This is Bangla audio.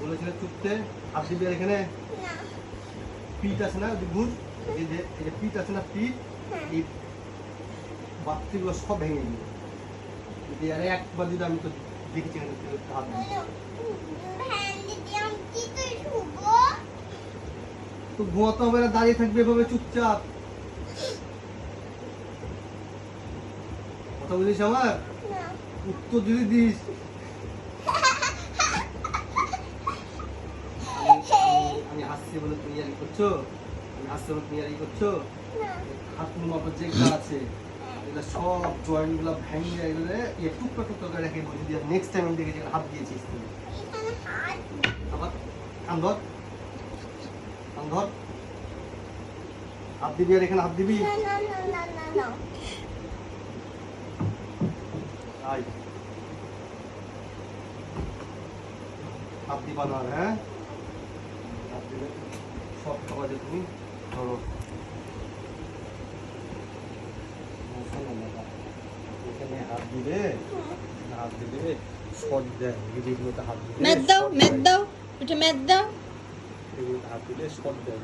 বলেছিলে চুপতে হাত দিবি আর এখানে পিঠ আছে না এই যে এই যে পিঠ আছে না পিঠ হ্যাঁ। এই বাচ্চাগুলো সব ভেঙে দিবে। যদি আরে একবার যদি আমি তো দেখেছি হাত তো ঘুমাতে হবে না দাঁড়িয়ে থাকবে এভাবে চুপচাপ। কথা বুঝিস আমার? উত্তর যদি দিস আমি- আমি বলে তুমি ইয়ারি করছ? আমি হাসছি বলে তুমি ইয়ারি করছ? না। হাত মাপা যেগুলো আছে এগুলো সব জয়েন্টগুলো ভেঙে এগুলো ইয়ে টুকরো টুকরো করে রেখে দিয়ে নেক্সট টাইম দেখেছি এখানে হাত দিয়েছিস তুমি আবার কান ধর হাত দিবি আর এখানে হাত দিবি? হাত দিবা না হ্যাঁ? হাত দিলে সব খাওয়া তুমি ধরো। এখানে হাত দিলে হাত দিবে শট দেয় এগুলোতে হাত দিলে ম্যাদ দাও shot দাও এটা ম্যাদ দাও। এগুলোতে হাত দিলে শট দেয়।